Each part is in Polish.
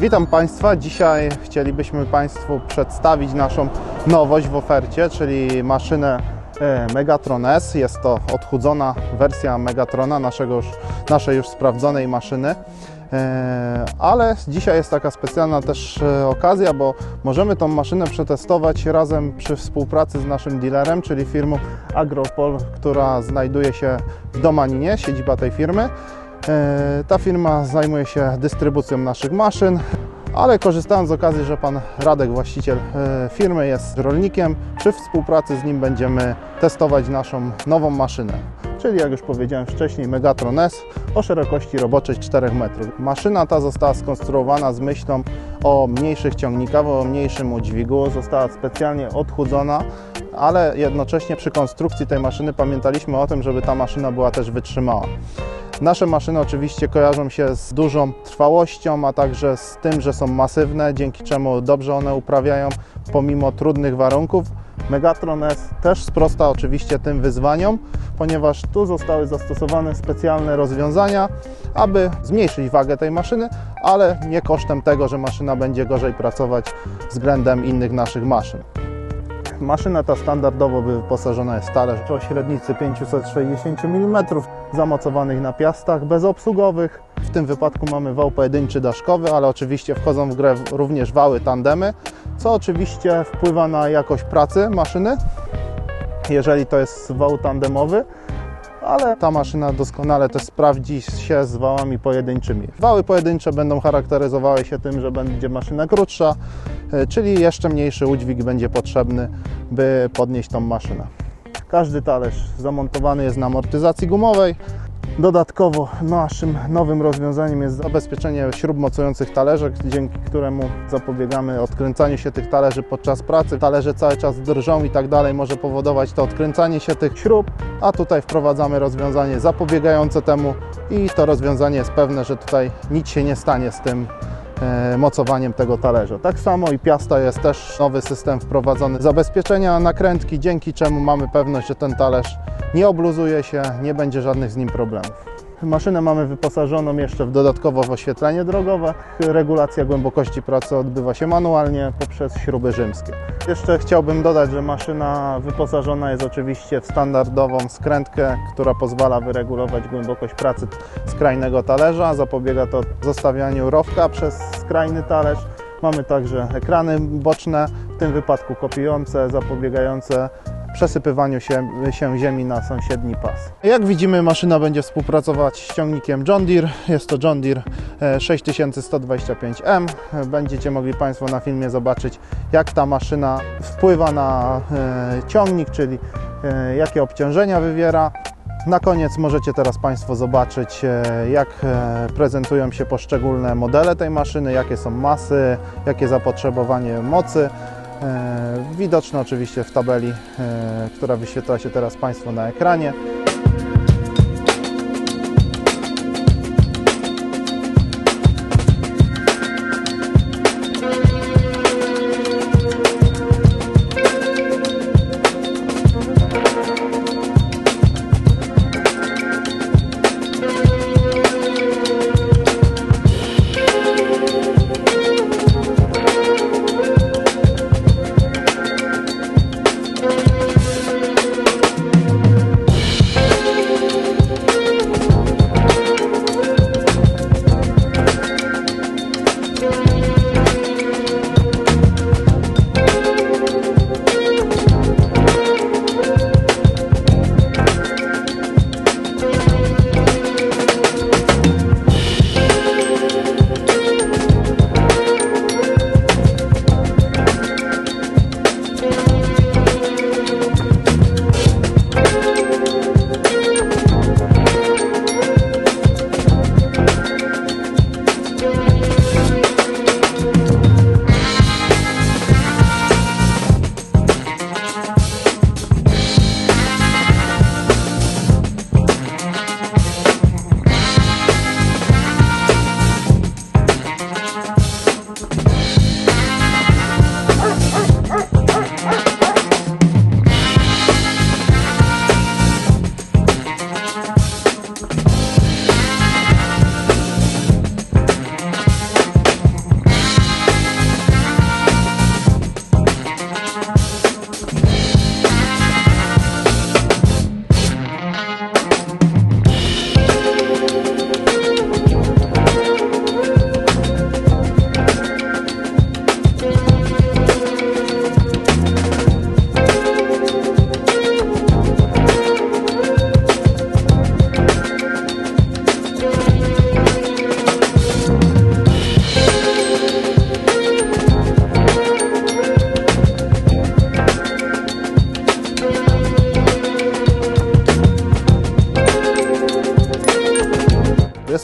Witam Państwa. Dzisiaj chcielibyśmy Państwu przedstawić naszą nowość w ofercie, czyli maszynę e, Megatron S. Jest to odchudzona wersja Megatrona, naszego już, naszej już sprawdzonej maszyny. E, Ale dzisiaj jest taka specjalna też e, okazja, bo możemy tą maszynę przetestować razem przy współpracy z naszym dealerem, czyli firmą Agropol, która znajduje się w Domaninie, siedziba tej firmy. E, Ta firma zajmuje się dystrybucją naszych maszyn, ale korzystając z okazji, że pan Radek, właściciel e, firmy, jest rolnikiem, przy współpracy z nim będziemy testować naszą nową maszynę. Czyli jak już powiedziałem wcześniej, Megatron S o szerokości roboczej 4 metrów. Maszyna ta została skonstruowana z myślą o mniejszych ciągnikach, o mniejszym udźwigu. Została specjalnie odchudzona, ale jednocześnie przy konstrukcji tej maszyny pamiętaliśmy o tym, żeby ta maszyna była też wytrzymała. Nasze maszyny oczywiście kojarzą się z dużą trwałością, a także z tym, że są masywne, dzięki czemu dobrze one uprawiają pomimo trudnych warunków. Megatron S też sprosta oczywiście tym wyzwaniom, ponieważ tu zostały zastosowane specjalne rozwiązania, aby zmniejszyć wagę tej maszyny, ale nie kosztem tego, że maszyna będzie gorzej pracować względem innych naszych maszyn. Maszyna ta standardowo wyposażona jest w talerz o średnicy 560 mm, zamocowanych na piastach bezobsługowych. W tym wypadku mamy wał pojedynczy daszkowy, ale oczywiście wchodzą w grę również wały tandemy, co oczywiście wpływa na jakość pracy maszyny, jeżeli to jest wał tandemowy ale ta maszyna doskonale też sprawdzi się z wałami pojedynczymi. Wały pojedyncze będą charakteryzowały się tym, że będzie maszyna krótsza, czyli jeszcze mniejszy udźwig będzie potrzebny, by podnieść tą maszynę. Każdy talerz zamontowany jest na amortyzacji gumowej. Dodatkowo naszym nowym rozwiązaniem jest zabezpieczenie śrub mocujących talerzek, dzięki któremu zapobiegamy odkręcaniu się tych talerzy podczas pracy. Talerze cały czas drżą i tak dalej, może powodować to odkręcanie się tych śrub, a tutaj wprowadzamy rozwiązanie zapobiegające temu i to rozwiązanie jest pewne, że tutaj nic się nie stanie z tym e, mocowaniem tego talerza. Tak samo i Piasta jest też nowy system wprowadzony zabezpieczenia nakrętki, dzięki czemu mamy pewność, że ten talerz nie obluzuje się, nie będzie żadnych z nim problemów. Maszynę mamy wyposażoną jeszcze w dodatkowo w oświetlenie drogowe. Regulacja głębokości pracy odbywa się manualnie poprzez śruby rzymskie. Jeszcze chciałbym dodać, że maszyna wyposażona jest oczywiście w standardową skrętkę, która pozwala wyregulować głębokość pracy skrajnego talerza. Zapobiega to zostawianiu rowka przez skrajny talerz. Mamy także ekrany boczne, w tym wypadku kopiujące, zapobiegające przesypywaniu się, się ziemi na sąsiedni pas. Jak widzimy, maszyna będzie współpracować z ciągnikiem John Deere. Jest to John Deere e, 6125M. Będziecie mogli Państwo na filmie zobaczyć, jak ta maszyna wpływa na e, ciągnik, czyli e, jakie obciążenia wywiera. Na koniec możecie teraz Państwo zobaczyć, e, jak e, prezentują się poszczególne modele tej maszyny, jakie są masy, jakie zapotrzebowanie mocy. E, Widoczne oczywiście w tabeli, e, która wyświetla się teraz Państwu na ekranie.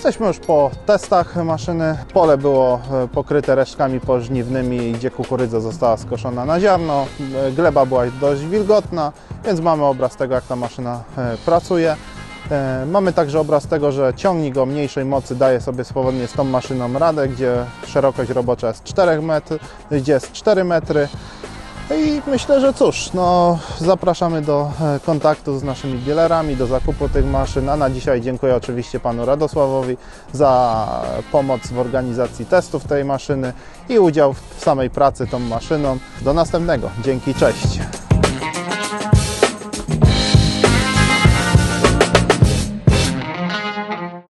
Jesteśmy już po testach maszyny. Pole było e, pokryte resztkami pożniwnymi, gdzie kukurydza została skoszona na ziarno. E, Gleba była dość wilgotna, więc mamy obraz tego, jak ta maszyna e, pracuje. Mamy także obraz tego, że ciągnik o mniejszej mocy daje sobie swobodnie z tą maszyną radę, gdzie szerokość robocza jest 4 metry, gdzie jest 4 metry. I myślę, że cóż, no, zapraszamy do e, kontaktu z naszymi dealerami, do zakupu tych maszyn. A na dzisiaj dziękuję oczywiście panu Radosławowi za pomoc w organizacji testów tej maszyny i udział w samej pracy tą maszyną. Do następnego. Dzięki, cześć.